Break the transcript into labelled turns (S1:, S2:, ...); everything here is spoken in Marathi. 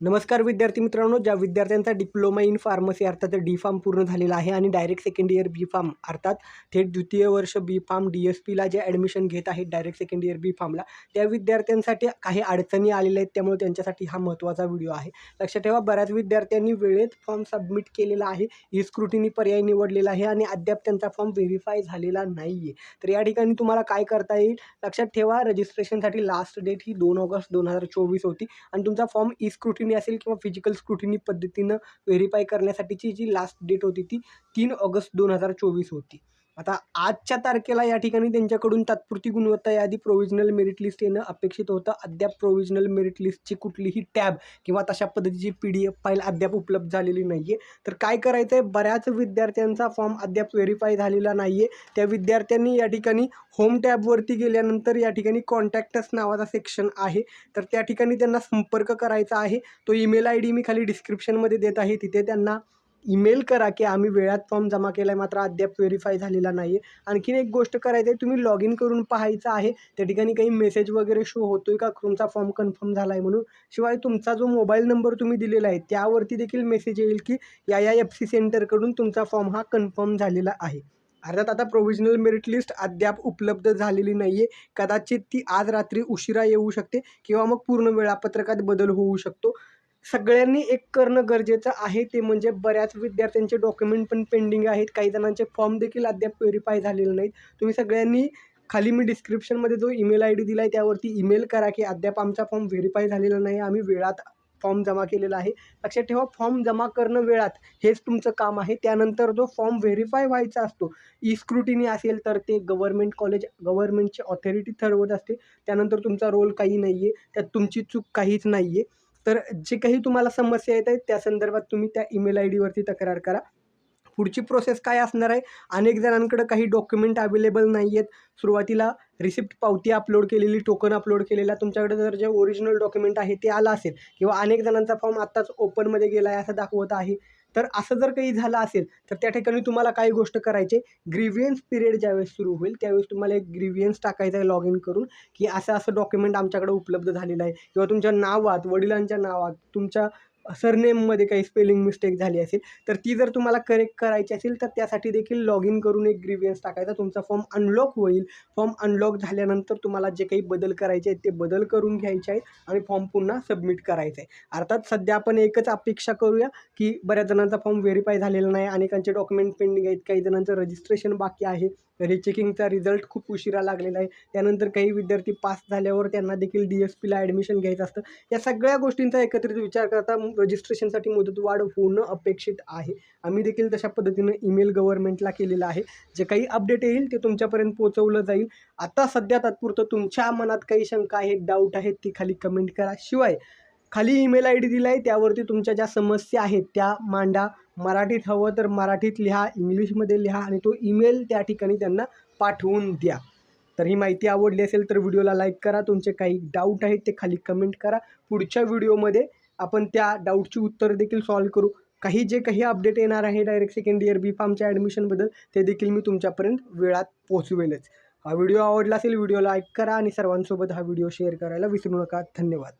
S1: नमस्कार विद्यार्थी मित्रांनो ज्या विद्यार्थ्यांचा डिप्लोमा इन फार्मसी अर्थात डी फार्म पूर्ण झालेला आहे आणि direct second year B pharm अर्थात थेट द्वितीय वर्ष बी फार्म डी एस पीला जे ॲडमिशन घेत आहेत डायरेक्ट सेकंड इयर बी फार्मला त्या विद्यार्थ्यांसाठी काही अडचणी आलेल्या आहेत त्यामुळे त्यांच्यासाठी हा महत्त्वाचा व्हिडिओ आहे. लक्षात ठेवा बऱ्याच विद्यार्थ्यांनी वेळेत फॉर्म सबमिट केलेला आहे ई स्क्रुटिनी पर्याय निवडलेला आहे आणि अद्याप त्यांचा फॉर्म व्हेरीफाय झालेला नाही आहे तर या ठिकाणी तुम्हाला काय करता येईल? लक्षात ठेवा रजिस्ट्रेशनसाठी लास्ट डेट ही दोन ऑगस्ट दोन हजार चोवीस होती आणि तुमचा फॉर्म ई स्क्रुटिनी असेल किंवा फिजिकल स्क्रुटिनी पद्धतीनं व्हेरीफाय करण्यासाठीची जी लास्ट डेट होती ती तीन ऑगस्ट दोन हजार चोवीस होती. आता आजच्या तारखेला या ठिकाणी त्यांच्याकडून तात्पुरती गुणवत्ता यादी प्रोव्हिजनल मेरिट लिस्ट येणं अपेक्षित होतं. अद्याप प्रोव्हिजनल मेरिट लिस्टची कुठलीही टॅब किंवा तशा पद्धतीची पी डी एफ फाईल अद्याप उपलब्ध झालेली नाही आहे तर काय करायचं आहे बऱ्याच विद्यार्थ्यांचा फॉर्म अद्याप व्हेरीफाय झालेला नाही आहे त्या विद्यार्थ्यांनी या ठिकाणी होम टॅबवरती गेल्यानंतर या ठिकाणी कॉन्टॅक्टस नावाचा सेक्शन आहे. तर त्या ठिकाणी त्यांना संपर्क करायचा आहे. तो ईमेल आय डी मी खाली डिस्क्रिप्शनमध्ये देत आहे. तिथे त्यांना ईमेल करा की आम्ही वेळात फॉर्म जमा केला आहे मात्र अद्याप व्हेरीफाय झालेला नाही आहे आणखीन एक गोष्ट करायचं आहे तुम्ही लॉग इन करून पाहायचं आहे. त्या ठिकाणी काही मेसेज वगैरे शो होतो आहे का? तुमचा फॉर्म कन्फर्म झाला आहे म्हणून. शिवाय तुमचा जो मोबाईल नंबर तुम्ही दिलेला आहे त्यावरती देखील मेसेज येईल की या या एफ सी सेंटरकडून तुमचा फॉर्म हा कन्फर्म झालेला आहे. अर्थात आता प्रोव्हिजनल मेरिट लिस्ट अद्याप उपलब्ध झालेली नाही आहे कदाचित ती आज रात्री उशिरा येऊ शकते किंवा मग पूर्ण वेळापत्रकात बदल होऊ शकतो. सगळ्यांनी एक करणं गरजेचं आहे ते म्हणजे बऱ्याच विद्यार्थ्यांचे डॉक्युमेंट पण पेंडिंग आहेत. काही जणांचे फॉर्म देखील अद्याप व्हेरीफाय झालेले नाहीत. तुम्ही सगळ्यांनी खाली मी डिस्क्रिप्शनमध्ये जो ईमेल आय डी दिला आहे त्यावरती ईमेल करा की अद्याप आमचा फॉर्म व्हेरीफाय झालेला नाही. आम्ही वेळात फॉर्म जमा केलेला आहे. लक्षात ठेवा फॉर्म जमा करणं वेळात हेच तुमचं काम आहे. त्यानंतर जो फॉर्म व्हेरीफाय व्हायचा असतो ई स्क्रुटिनी असेल तर ते गव्हर्मेंट कॉलेज गव्हर्मेंटची ऑथॉरिटी ठरवत असते. त्यानंतर तुमचा रोल काही नाही आहे त्यात तुमची चूक काहीच नाही आहे तर जे काही तुम्हाला समस्या येत आहेत त्या संदर्भात तुम्ही त्या ईमेल आय डीवरती तक्रार करा. पुढची प्रोसेस काय असणार आहे? अनेक जणांकडं काही डॉक्युमेंट अवेलेबल नाही आहेत. सुरुवातीला रिसिप्ट पावती अपलोड केलेली टोकन अपलोड केलेला तुमच्याकडे जर जे ओरिजिनल डॉक्युमेंट आहे ते आलं असेल किंवा अनेक जणांचा फॉर्म आत्ताच ओपनमध्ये गेला आहे असं दाखवत आहे. तर असं जर काही झालं असेल तर त्या ठिकाणी तुम्हाला काही गोष्ट करायची ग्रीवियन्स पिरियड ज्यावेळेस सुरू होईल त्यावेळेस तुम्हाला एक ग्रीवियन्स टाकायचं आहे लॉग इन करून की असं असं डॉक्युमेंट आमच्याकडे उपलब्ध झालेलं आहे. किंवा तुमच्या नावात वडिलांच्या नावात तुमच्या सरनेममध्ये काही स्पेलिंग मिस्टेक झाली असेल तर ती जर तुम्हाला करेक्ट करायची असेल तर त्यासाठी देखील लॉग इन करून एक ग्रीवियन्स टाकायचा. तुमचा फॉर्म अनलॉक होईल. फॉर्म अनलॉक झाल्यानंतर तुम्हाला जे काही बदल करायचे आहेत ते बदल करून घ्यायचे आहेत आणि फॉर्म पुन्हा सबमिट करायचा आहे अर्थात सध्या आपण एकच अपेक्षा करूया की बऱ्याच जणांचा फॉर्म व्हेरीफाय झालेला नाही अनेकांचे डॉक्युमेंट पेंडिंग आहेत काही जणांचं रजिस्ट्रेशन बाकी आहे. रिचेकिंगचा रिझल्ट खूप उशिरा लागलेला आहे. त्यानंतर काही विद्यार्थी पास झाल्यावर त्यांना देखील डी एस पीला ॲडमिशन घ्यायचं असतं. या सगळ्या गोष्टींचा एकत्रित विचार करता रजिस्ट्रेशनसाठी मुदतवाढ होणं अपेक्षित आहे. आम्ही देखील तशा पद्धतीनं ईमेल गव्हर्नमेंटला केलेलं आहे. जे काही अपडेट येईल ते तुमच्यापर्यंत पोहोचवलं जाईल. आता सध्या तात्पुरतं तुमच्या मनात काही शंका आहेत डाऊट आहेत ती खाली कमेंट करा. शिवाय खाली ईमेल आय डी दिला आहे त्यावरती तुमच्या ज्या समस्या आहेत त्या मांडा. मराठीत हवं तर मराठीत लिहा इंग्लिशमध्ये लिहा आणि तो ईमेल त्या ठिकाणी त्यांना पाठवून द्या. तर ही माहिती आवडली असेल तर व्हिडिओला लाईक करा. तुमचे काही डाऊट आहेत ते खाली कमेंट करा. पुढच्या व्हिडिओमध्ये आपण त्या डाऊटची उत्तर देखील सॉल्व करू. काही जे काही अपडेट येणार आहे डायरेक्ट सेकंड इयर बी फार्मच्या ॲडमिशनबद्दल ते देखील मी तुमच्यापर्यंत वेळात पोहोचवेलच. हा व्हिडिओ आवडला असेल व्हिडिओ लाईक करा आणि सर्वांसोबत हा व्हिडिओ शेअर करायला विसरू नका. धन्यवाद.